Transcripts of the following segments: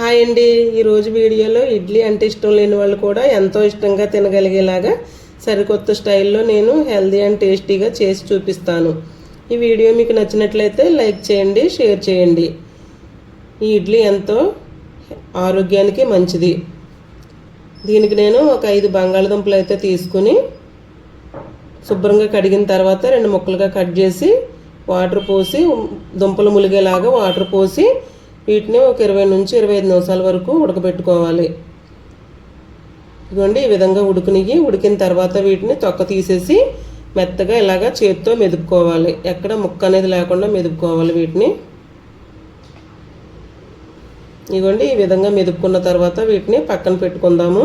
Hi అండి. ఈరోజు వీడియోలో ఇడ్లీ అంటే ఇష్టం లేని వాళ్ళు కూడా ఎంతో ఇష్టంగా తినగలిగేలాగా సరికొత్త స్టైల్లో నేను హెల్దీ అండ్ టేస్టీగా చేసి చూపిస్తాను. ఈ వీడియో మీకు నచ్చినట్లయితే లైక్ చేయండి షేర్ చేయండి. ఈ ఇడ్లీ ఎంతో ఆరోగ్యానికి మంచిది. దీనికి నేను ఒక ఐదు బంగాళదుంపలు అయితే తీసుకుని శుభ్రంగా కడిగిన తర్వాత రెండు ముక్కలుగా కట్ చేసి వాటర్ పోసి దుంపలు ములిగేలాగా వాటర్ పోసి వీటిని ఒక ఇరవై నుంచి ఇరవై ఐదు నిమిషాల వరకు ఉడకబెట్టుకోవాలి. ఇదిగోండి ఈ విధంగా ఉడుకునిగి ఉడికిన తర్వాత వీటిని తొక్క తీసేసి మెత్తగా ఇలాగా చేతితో మెదుపుకోవాలి. ఎక్కడ ముక్క అనేది లేకుండా మెదుపుకోవాలి వీటిని. ఇదిగోండి ఈ విధంగా మెదుపుకున్న తర్వాత వీటిని పక్కన పెట్టుకుందాము.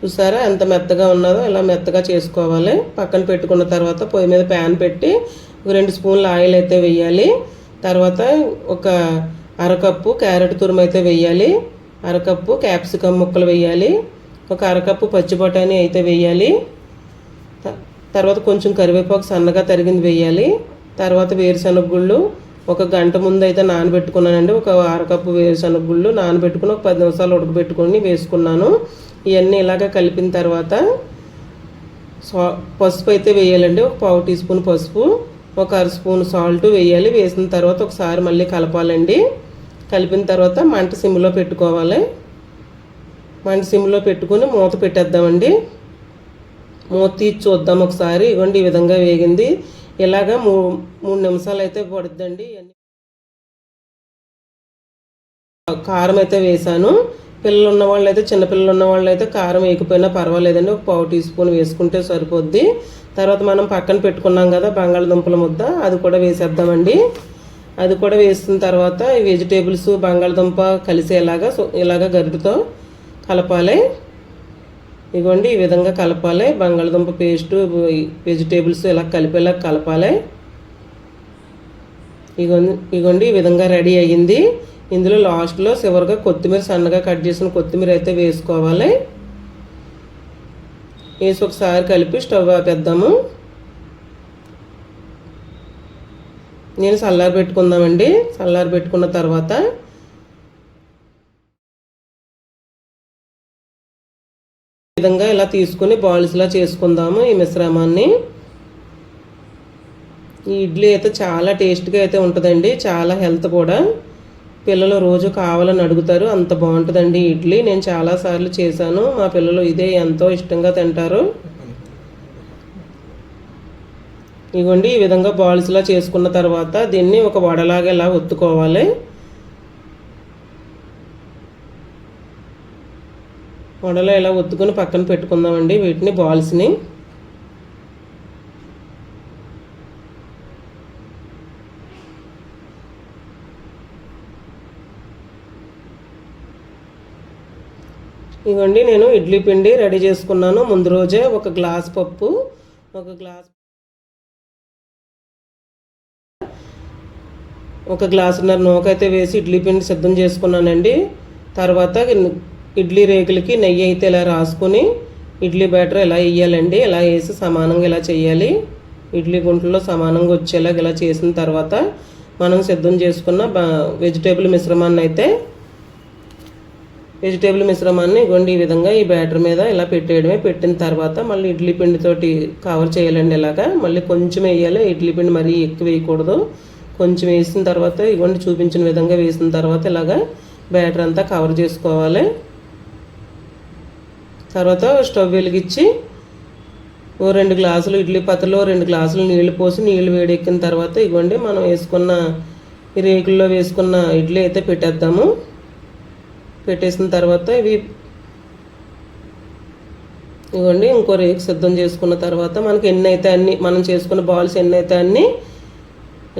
చూసారా? ఎంత మెత్తగా ఉన్నదో ఇలా మెత్తగా చేసుకోవాలి. పక్కన పెట్టుకున్న తర్వాత పొయ్యి మీద ప్యాన్ పెట్టి ఒక రెండు స్పూన్ల ఆయిల్ అయితే వేయాలి. తర్వాత ఒక అరకప్పు క్యారెట్ తురుము అయితే వేయాలి. అరకప్పు క్యాప్సికమ్ ముక్కలు వేయాలి. ఒక అరకప్పు పచ్చి బఠానీ అయితే వేయాలి. తర్వాత కొంచెం కరివేపాకు సన్నగా తరిగింది వేయాలి. తర్వాత వేరుశనగ గుళ్ళు ఒక గంట ముందు అయితే నానబెట్టుకున్నానండి. ఒక అరకప్పు వేరుశనగ గుళ్ళు నానబెట్టుకుని ఒక పది నిమిషాలు ఉడకబెట్టుకొని వేసుకున్నాను. ఇవన్నీ ఇలాగ కలిపిన తర్వాత సా పసుపు అయితే వేయాలండి. ఒక పావు టీ స్పూన్ పసుపు ఒక అర స్పూన్ సాల్ట్ వేయాలి. వేసిన తర్వాత ఒకసారి మళ్ళీ కలపాలండి. కలిపిన తర్వాత మంట సిమ్లో పెట్టుకోవాలి. మంట సిమ్లో పెట్టుకుని మూత పెట్టేద్దామండి. మూత తీసి చూద్దాం ఒకసారి. ఇవ్వండి ఈ విధంగా వేగింది. ఇలాగా మూ మూడు నిమిషాలు అయితే పడుద్దండి. కారం అయితే వేసాను పిల్లలు ఉన్న వాళ్ళు అయితే చిన్నపిల్లలు ఉన్న వాళ్ళు అయితే కారం వేయకపోయినా పర్వాలేదండి. ఒక పావు టీ స్పూన్ వేసుకుంటే సరిపోద్ది. తర్వాత మనం పక్కన పెట్టుకున్నాం కదా బంగాళదుంపల ముద్ద అది కూడా వేసేద్దామండి. అది కూడా వేసిన తర్వాత ఈ వెజిటేబుల్స్ బంగాళదుంప కలిసేలాగా సో ఇలాగ గరిటతో కలపాలి. ఇగోండి ఈ విధంగా కలపాలి. బంగాళదుంప పేస్ట్ వెజిటేబుల్స్ ఇలా కలిపేలా కలపాలి. ఇగోండి ఇగోండి ఈ విధంగా రెడీ అయ్యింది. ఇందులో లాస్ట్లో చివరిగా కొత్తిమీర సన్నగా కట్ చేసిన కొత్తిమీర అయితే వేసుకోవాలి. వేసి ఒకసారి కలిపి స్టవ్ ఆపేద్దాము. నేను చల్లారి పెట్టుకుందామండి. చల్లారి పెట్టుకున్న తర్వాత విధంగా ఇలా తీసుకొని బాల్స్లా చేసుకుందాము ఈ మిశ్రమాన్ని. ఈ ఇడ్లీ అయితే చాలా టేస్ట్గా అయితే ఉంటుందండి చాలా హెల్త్ కూడా. పిల్లలు రోజు కావాలని అడుగుతారు అంత బాగుంటుందండి ఇడ్లీ. నేను చాలాసార్లు చేశాను మా పిల్లలు ఇదే ఎంతో ఇష్టంగా తింటారు. ఇగోండి ఈ విధంగా బాల్స్లా చేసుకున్న తర్వాత దీన్ని ఒక వడలాగా ఇలా ఒత్తుకోవాలి. వడలో ఇలా ఒత్తుకొని పక్కన పెట్టుకుందామండి వీటిని బాల్స్ని. ఇవ్వండి నేను ఇడ్లీ పిండి రెడీ చేసుకున్నాను. ముందు రోజే ఒక గ్లాస్ పప్పు ఒక గ్లాస్ ఒక గ్లాసున్నర నూకైతే వేసి ఇడ్లీ పిండి సిద్ధం చేసుకున్నానండి. తర్వాత ఇడ్లీ రేకులకి నెయ్యి అయితే ఇలా రాసుకొని ఇడ్లీ బ్యాటర్ ఇలా వేయాలండి ఇలా వేసి సమానంగా ఇలా చేయాలి. ఇడ్లీ గుంటలో సమానంగా వచ్చేలాగా ఇలా చేసిన తర్వాత మనం సిద్ధం చేసుకున్న వెజిటేబుల్ మిశ్రమాన్ని అయితే వెజిటేబుల్ మిశ్రమాన్ని ఇవ్వండి ఈ విధంగా ఈ బ్యాటర్ మీద ఇలా పెట్టేయడమే. పెట్టిన తర్వాత మళ్ళీ ఇడ్లీ పిండితోటి కవర్ చేయాలండి ఇలాగా. మళ్ళీ కొంచెం వేయాలి. ఇడ్లీ పిండి మరీ ఎక్కువ వేయకూడదు. కొంచెం వేసిన తర్వాత ఇవ్వండి చూపించిన విధంగా వేసిన తర్వాత ఇలాగా బ్యాటర్ అంతా కవర్ చేసుకోవాలి. తర్వాత స్టవ్ వెలిగించి ఓ రెండు గ్లాసులు ఇడ్లీ పత్రలో రెండు గ్లాసులు నీళ్ళు పోసి నీళ్ళు వేడెక్కిన తర్వాత ఇవ్వండి మనం వేసుకున్న రేకుల్లో వేసుకున్న ఇడ్లీ అయితే పెట్టేద్దాము. పెట్టేసిన తర్వాత ఇవి ఇవ్వండి ఇంకో రేకు సిద్ధం చేసుకున్న తర్వాత మనకి ఎన్ని అయితే అన్ని మనం చేసుకున్న బాల్స్ ఎన్ని అయితే అన్ని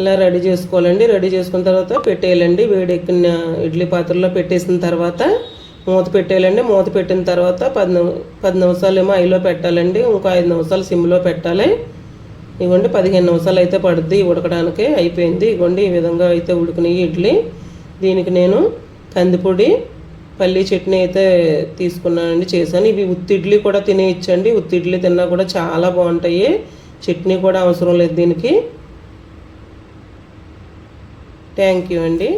ఇలా రెడీ చేసుకోవాలండి. రెడీ చేసుకున్న తర్వాత పెట్టేయాలండి. వేడెక్కిన ఇడ్లీ పాత్రలో పెట్టేసిన తర్వాత మూత పెట్టేయాలండి. మూత పెట్టిన తర్వాత పది పది నిమిషాలు ఏమో ఐలో పెట్టాలండి. ఇంకో ఐదు నిమిషాలు సిమ్లో పెట్టాలి. ఇవ్వండి పదిహేను నిమిషాలు అయితే పడుద్ది ఉడకడానికి. అయిపోయింది. ఇవ్వండి ఈ విధంగా అయితే ఉడికినాయి ఇడ్లీ. దీనికి నేను కందిపొడి పల్లీ చట్నీ అయితే తీసుకున్నానండి చేశాను. ఇవి ఉత్తిడ్లీ కూడా తినేయచ్చండి ఉత్తిడ్లీ తిన్నా కూడా చాలా బాగుంటాయి. చట్నీ కూడా అవసరం లేదు దీనికి. థ్యాంక్ యూ అండి.